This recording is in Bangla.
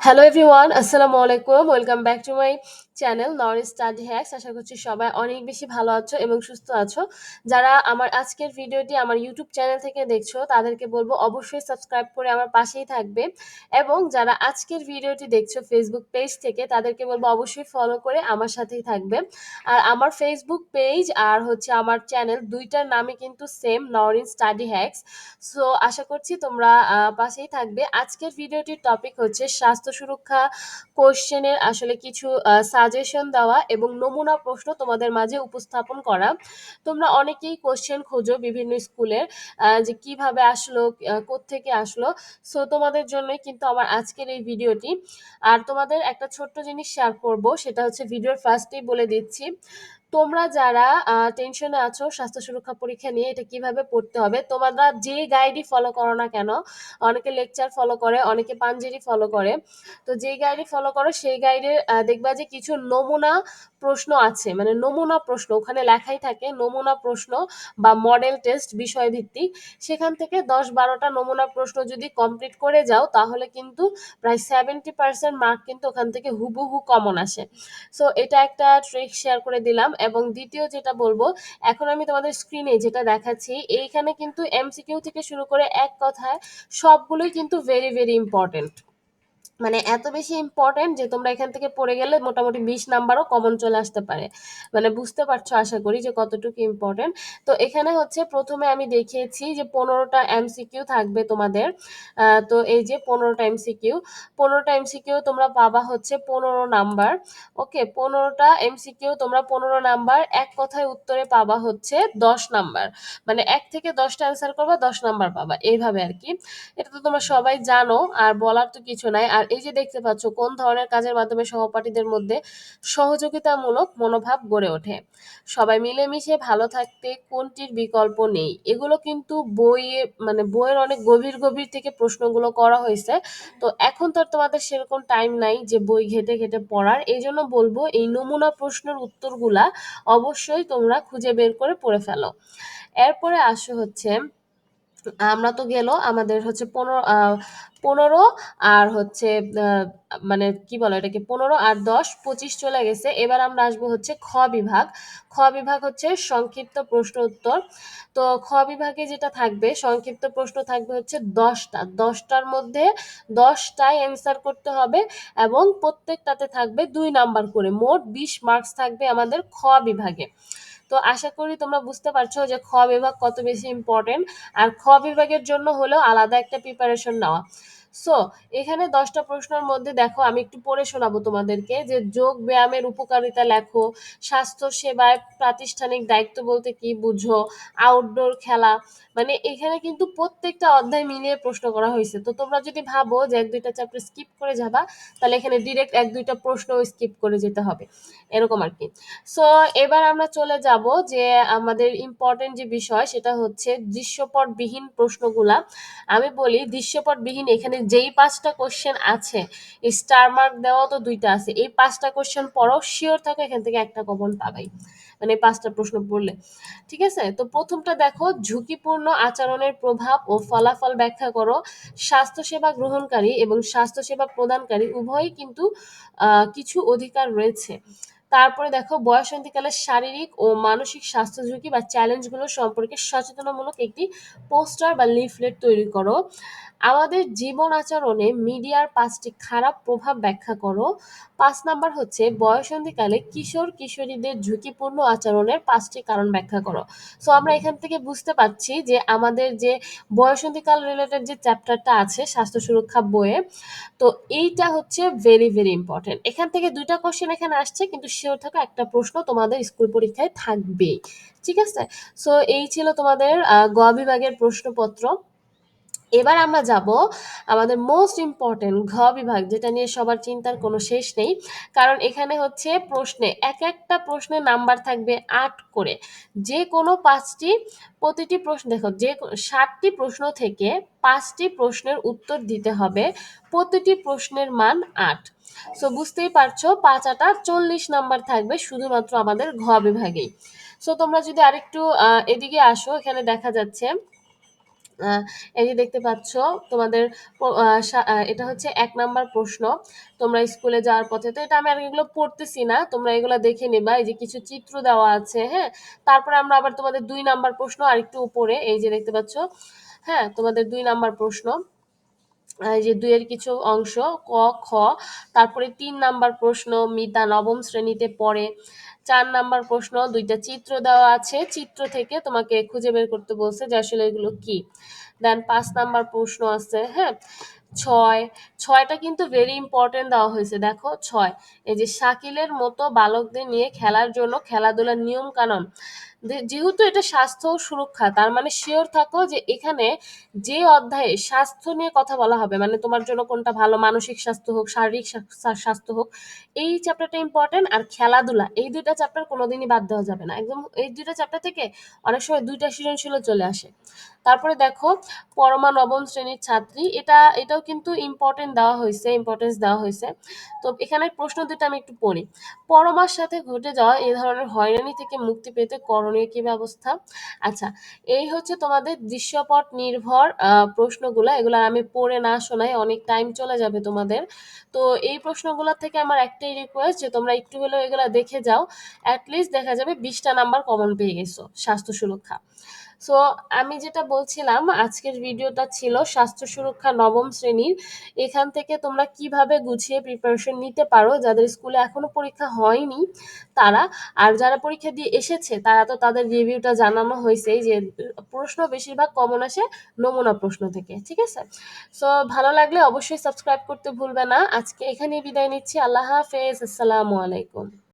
হ্যালো এভরিওয়ান আসসালামু আলাইকুম welcome back to my channel Nor study hacks আশা করছি সবাই অনেক বেশি ভালো আছো এবং সুস্থ আছো। যারা আমার আজকের ভিডিওটি আমার ইউটিউব চ্যানেল থেকে দেখছ, তাদেরকে বলব অবশ্যই সাবস্ক্রাইব করে আমার পাশেই থাকবে। এবং যারা আজকের ভিডিওটি দেখছ ফেসবুক পেজ থেকে, তাদেরকে বলব অবশ্যই ফলো করে আমার সাথেই থাকবে। আর আমার ফেসবুক পেজ আর হচ্ছে আমার চ্যানেল দুইটার নামে কিন্তু same Norin study hacks so আশা করছি তোমরা পাশেই থাকবে। আজকের ভিডিওটির টপিক হচ্ছে স্বাস্থ্য সুরক্ষা কোশ্চেনের আসলে কিছু সাজেশন দেওয়া এবং নমুনা প্রশ্ন তোমাদের মাঝে উপস্থাপন করা। তোমরা অনেকেই কোশ্চেন খোঁজো বিভিন্ন স্কুলের যে কীভাবে আসলো থেকে আসলো। সো তোমাদের জন্য কিন্তু আমার আজকের এই ভিডিওটি আর তোমাদের একটা ছোট্ট জিনিস শেয়ার করব, সেটা হচ্ছে ভিডিওর ফার্স্টেই বলে দিচ্ছি। তোমরা যারা টেনশনে আছো, স্বাস্থ্য সুরক্ষা পরীক্ষা নিয়ে এটা কীভাবে পড়তে হবে, তোমরা যে গাইডই ফলো করো না কেন, অনেকে লেকচার ফলো করে, অনেকে পাঞ্জেরি ফলো করে, তো যেই গাইডে ফলো করো, সেই গাইডে দেখবা যে কিছু নমুনা প্রশ্ন আছে মানে নমুনা প্রশ্ন, ওখানে লেখাই থাকে নমুনা প্রশ্ন বা মডেল টেস্ট বিষয়ভিত্তিক, সেখান থেকে দশ বারোটা নমুনা প্রশ্ন যদি কমপ্লিট করে যাও, তাহলে কিন্তু প্রায় সেভেন্টি পার্সেন্ট মার্ক কিন্তু ওখান থেকে হুবহু কমন আসে। সো এটা একটা ট্রিক শেয়ার করে দিলাম। এবং দ্বিতীয় যেটা বলব, এখন আমি তোমাদের স্ক্রিনে যেটা দেখাচ্ছি, এইখানে কিন্তু এমসিকিউ থেকে শুরু করে এক কথায় সবগুলোই কিন্তু ভেরি ভেরি ইম্পর্টেন্ট মানে এত বেশি ইম্পর্টেন্ট যে তোমরা এখান থেকে পড়ে গেলে মোটামুটি বিশ নাম্বারও কমন চলে আসতে পারে। মানে বুঝতে পারছ আশা করি যে কতটুকু ইম্পর্টেন্ট তো এখানে হচ্ছে প্রথমে আমি দেখিয়েছি যে পনেরোটা এমসিকিউ থাকবে তোমাদের। তো এই যে পনেরোটা এমসিকিউ পনেরোটা এমসিকিউ তোমরা পাবা হচ্ছে পনেরো নাম্বার ওকে পনেরোটা এমসিকিউ তোমরা পনেরো নাম্বার এক কথায় উত্তরে পাবা হচ্ছে দশ নাম্বার মানে এক থেকে দশটা অ্যান্সার করবা, দশ নাম্বার পাবা। এইভাবে আর কি। এটা তো তোমরা সবাই জানো, আর বলার তো কিছু নাই। আর এই যে দেখতে পাচ্ছ, কোন ধরনের কাজের মাধ্যমে সহপাঠীদের মধ্যে সহযোগিতামূলক মনোভাব গড়ে ওঠে? সবাই মিলেমিশে ভালো থাকতে কোনটির বিকল্প নেই? এগুলো কিন্তু বইয়ে মানে বইয়ের অনেক গভীর গভীর থেকে প্রশ্নগুলো করা হয়েছে। তো এখন তো তোমাদের সেরকম টাইম নাই যে বই ঘেটে ঘেটে পড়ার। এই জন্য বলব, এই নমুনা প্রশ্নের উত্তরগুলা অবশ্যই তোমরা খুঁজে বের করে পড়ে ফেলো। এরপরে আসো হচ্ছে আমরা তো গেল আমাদের হচ্ছে পনেরো পনেরো আর হচ্ছে মানে কি বলো এটাকে, পনেরো আর দশ, পঁচিশ চলে গেছে। এবার আমরা আসব হচ্ছে খ বিভাগ। খ বিভাগ হচ্ছে সংক্ষিপ্ত প্রশ্ন উত্তর। তো খ বিভাগে যেটা থাকবে, সংক্ষিপ্ত প্রশ্ন থাকবে হচ্ছে দশটা। দশটার মধ্যে দশটায় অ্যান্সার করতে হবে এবং প্রত্যেকটাতে থাকবে দুই নাম্বার করে। মোট বিশ মার্কস থাকবে আমাদের খ বিভাগে। তো আশা করি তোমরা বুঝতে পারছ যে খ বিভাগ কত বেশি ইম্পর্টেন্ট আর খ বিভাগের জন্য হলো আলাদা একটা প্রিপারেশন নেওয়া। সো এখানে দশটা প্রশ্নের মধ্যে দেখো, আমি একটু পড়ে শোনাবো তোমাদেরকে যে যোগ ব্যায়ামের উপকারিতা লেখো, স্বাস্থ্য সেবায় প্রাতিষ্ঠানিক দায়িত্ব বলতে কি বুঝো আউটডোর খেলা মানে এখানে কিন্তু প্রত্যেকটা অধ্যায় মিলিয়ে প্রশ্ন করা হয়েছে। তো তোমরা যদি ভাবো যে এক, দুইটা চ্যাপ্টার স্কিপ করে যাবা, তাহলে এখানে ডিরেক্ট এক, দুইটা প্রশ্ন স্কিপ করে যেতে হবে। এরকম আর কি। সো এবার আমরা চলে যাব যে আমাদের ইম্পর্টেন্ট যে বিষয়, সেটা হচ্ছে দৃশ্যপটবিহীন প্রশ্নগুলা। আমি বলি দৃশ্যপটবিহীন এখানে যেই পাঁচটা কোশ্চেন আছে স্টার মার্ক দেওয়া তো দুইটা আছে। এই পাঁচটা কোশ্চেন পড়াও শিওর থাকো, এখান থেকে একটা কমন পাবাই। মানে পাঁচটা প্রশ্ন পড়লে। ঠিক আছে? তো প্রথমটা দেখো, ঝুঁকিপূর্ণ আচরণের প্রভাব ও ফলাফল ব্যাখ্যা করো। স্বাস্থ্যসেবা গ্রহণকারী এবং স্বাস্থ্যসেবা প্রদানকারী উভয়ই কিন্তু কিছু অধিকার রয়েছে। তারপরে দেখো বয়সন্ধিকালে শারীরিক ও মানসিক স্বাস্থ্য ঝুঁকি বা চ্যালেঞ্জগুলো সম্পর্কে সচেতনামূলক একটি পোস্টার বা লিফলেট তৈরি করো। আমাদের জীবন আচরণে মিডিয়ার পাঁচটি খারাপ প্রভাব ব্যাখ্যা করো। পাঁচ নাম্বার হচ্ছে, বয়সন্ধিকালে কিশোর কিশোরীদের ঝুঁকিপূর্ণ আচরণের পাঁচটি কারণ ব্যাখ্যা করো। সো আমরা এখান থেকে বুঝতে পারছি যে আমাদের যে বয়সন্ধিকাল রিলেটেড যে চ্যাপ্টারটা আছে, স্বাস্থ্য সুরক্ষা বইয়ে, তো এইটা হচ্ছে ভেরি ভেরি ইম্পর্টেন্ট এখান থেকে দুইটা কোশ্চেন এখানে আসছে, কিন্তু শিওর থাকা একটা প্রশ্ন তোমাদের স্কুল পরীক্ষায় থাকবেই। ঠিক আছে? সো এই ছিল তোমাদের গ বিভাগের প্রশ্নপত্র। এবার আমরা যাব আমাদের মোস্ট ইম্পর্টেন্ট ঘ বিভাগ, যেটা নিয়ে সবার চিন্তার কোনো শেষ নেই। কারণ এখানে হচ্ছে প্রশ্নে, এক একটা প্রশ্নের নাম্বার থাকবে আট করে। যে কোনো পাঁচটি, প্রতিটি প্রশ্ন, দেখো, যে ষাটটি প্রশ্ন থেকে পাঁচটি প্রশ্নের উত্তর দিতে হবে, প্রতিটি প্রশ্নের মান আট। সো বুঝতেই পারছ, পাঁচ, আটা চল্লিশ নাম্বার থাকবে শুধুমাত্র আমাদের ঘ বিভাগেই। সো তোমরা যদি আরেকটু এদিকে আসো, এখানে দেখা যাচ্ছে এই যে দেখতে পাচ্ছ তোমাদের এটা হচ্ছে এক নাম্বার প্রশ্ন। তোমরা স্কুলে যাওয়ার পথে তো এটা আমি আর এগুলো পড়তেছি না। তোমরা এগুলো দেখে নেবা এই যে কিছু চিত্র দেওয়া আছে, হ্যাঁ? তারপরে আমরা আবার তোমাদের দুই নাম্বার প্রশ্ন আর একটু উপরে এই যে দেখতে পাচ্ছ, হ্যাঁ? তোমাদের দুই নাম্বার প্রশ্ন। যে ২ এর কিছু অংশ ক, খ। তারপরে তিন নাম্বার প্রশ্ন মিতা নবম শ্রেণীতে পড়ে। চার নাম্বার প্রশ্ন দুইটা চিত্র দেওয়া আছে। চিত্র থেকে তোমাকে খুঁজে বের করতে বলছে যে আসলে এগুলো কি? দেন পাঁচ নাম্বার প্রশ্ন আছে, হ্যাঁ? ছয় ছয়টা কিন্তু ভেরি ইম্পোর্টেন্ট দেওয়া হয়েছে। দেখো ছয় এই যে শাকিলের মতো বালকদের নিয়ে খেলার জন্য খেলাধুলার নিয়ম-কানুন। দে যেহেতু এটা স্বাস্থ্য সুরক্ষা তার মানে শিওর থাকো যে এখানে যে অধ্যায়ে স্বাস্থ্য নিয়ে কথা বলা হবে মানে তোমার জন্য কোনটা ভালো মানসিক স্বাস্থ্য হোক, শারীরিক স্বাস্থ্য হোক, এই চ্যাপ্টারটা ইম্পোর্টেন্ট আর খেলাধুলা এই ২ টা চ্যাপ্টার কোনদিনই বাদ দেওয়া যাবে না। একদম এই দুইটা চ্যাপ্টার থেকে অনেক সময় ২ টা সৃজনশীলও চলে আসে। তারপরে দেখো পরমা নবম শ্রেণির ছাত্রী। এটা এটাও কিন্তু ইম্পোর্টেন্ট দেওয়া হয়েছে ইম্পর্টেন্স দেওয়া হয়েছে তো এখানে প্রশ্ন ২ টা আমি একটু পড়ি। পরমার সাথে ঘটে যাওয়া এ ধরনের হয়রানি থেকে মুক্তি পেতে করণীয় কি ব্যবস্থা? আচ্ছা, এই হচ্ছে তোমাদের দৃশ্যপট নির্ভর প্রশ্নগুলো এগুলো আমি পড়ে না শোনাই অনেক টাইম চলে যাবে তোমাদের। তো এই প্রশ্নগুলো থেকে আমার একটাই রিকোয়েস্ট যে তোমরা একটু হলেও এগুলো দেখে যাও। অ্যাটলিস্ট লিস্ট দেখা যাবে বিশটা নাম্বার কমন পেয়ে গেছো স্বাস্থ্য সুরক্ষা। সো আমি যেটা বলছিলাম, আজকের ভিডিওটা ছিল স্বাস্থ্য সুরক্ষা নবম শ্রেণির। এখান থেকে তোমরা কীভাবে গুছিয়ে প্রিপারেশন নিতে পারো যাদের স্কুলে এখনও পরীক্ষা হয়নি তারা। আর যারা পরীক্ষা দিয়ে এসেছে, তারা তো তাদের রিভিউটা জানানো হইছেই যে প্রশ্ন বেশিরভাগ কমন আসে নমুনা প্রশ্ন থেকে। ঠিক আছে? সো ভালো লাগলে অবশ্যই সাবস্ক্রাইব করতে ভুলবে না। আজকে এখানেই বিদায় নিচ্ছি। আল্লাহ হাফেজ। আসসালামু আলাইকুম।